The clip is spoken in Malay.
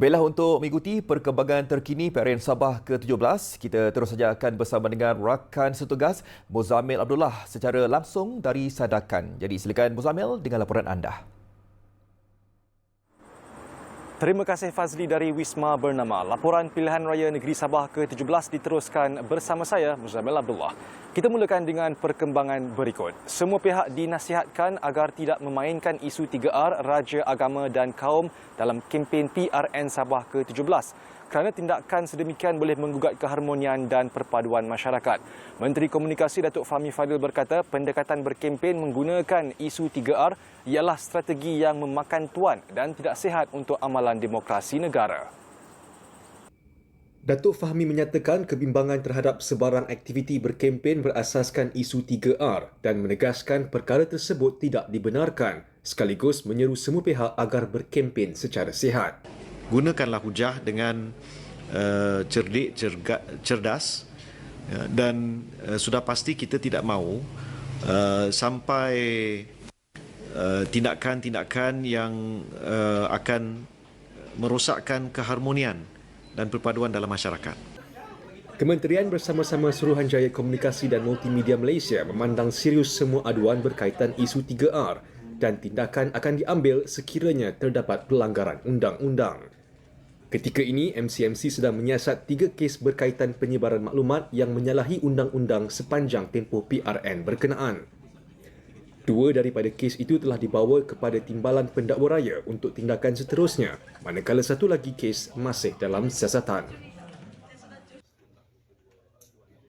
Baiklah untuk mengikuti perkembangan terkini PRN Sabah ke-17, kita terus saja akan bersama dengan rakan setugas Muzamil Abdullah secara langsung dari Sadakan. Jadi silakan Muzamil dengan laporan anda. Terima kasih Fazli dari Wisma Bernama. Laporan Pilihan Raya Negeri Sabah ke-17 diteruskan bersama saya Muzamil Abdullah. Kita mulakan dengan perkembangan berikut. Semua pihak dinasihatkan agar tidak memainkan isu 3R, Raja Agama dan Kaum dalam kempen PRN Sabah ke-17 kerana tindakan sedemikian boleh menggugat keharmonian dan perpaduan masyarakat. Menteri Komunikasi Datuk Fahmi Fadil berkata pendekatan berkempen menggunakan isu 3R ialah strategi yang memakan tuan dan tidak sihat untuk amalan demokrasi negara. Datuk Fahmi menyatakan kebimbangan terhadap sebarang aktiviti berkempen berasaskan isu 3R dan menegaskan perkara tersebut tidak dibenarkan sekaligus menyeru semua pihak agar berkempen secara sihat. Gunakanlah hujah dengan uh, cerdik, cerga, cerdas uh, dan uh, sudah pasti kita tidak mahu uh, sampai uh, tindakan-tindakan yang uh, akan merosakkan keharmonian dan perpaduan dalam masyarakat. Kementerian bersama-sama Suruhanjaya Komunikasi dan Multimedia Malaysia memandang serius semua aduan berkaitan isu 3R dan tindakan akan diambil sekiranya terdapat pelanggaran undang-undang. Ketika ini, MCMC sedang menyiasat tiga kes berkaitan penyebaran maklumat yang menyalahi undang-undang sepanjang tempoh PRN berkenaan. Dua daripada kes itu telah dibawa kepada Timbalan Pendakwa Raya untuk tindakan seterusnya, manakala satu lagi kes masih dalam siasatan.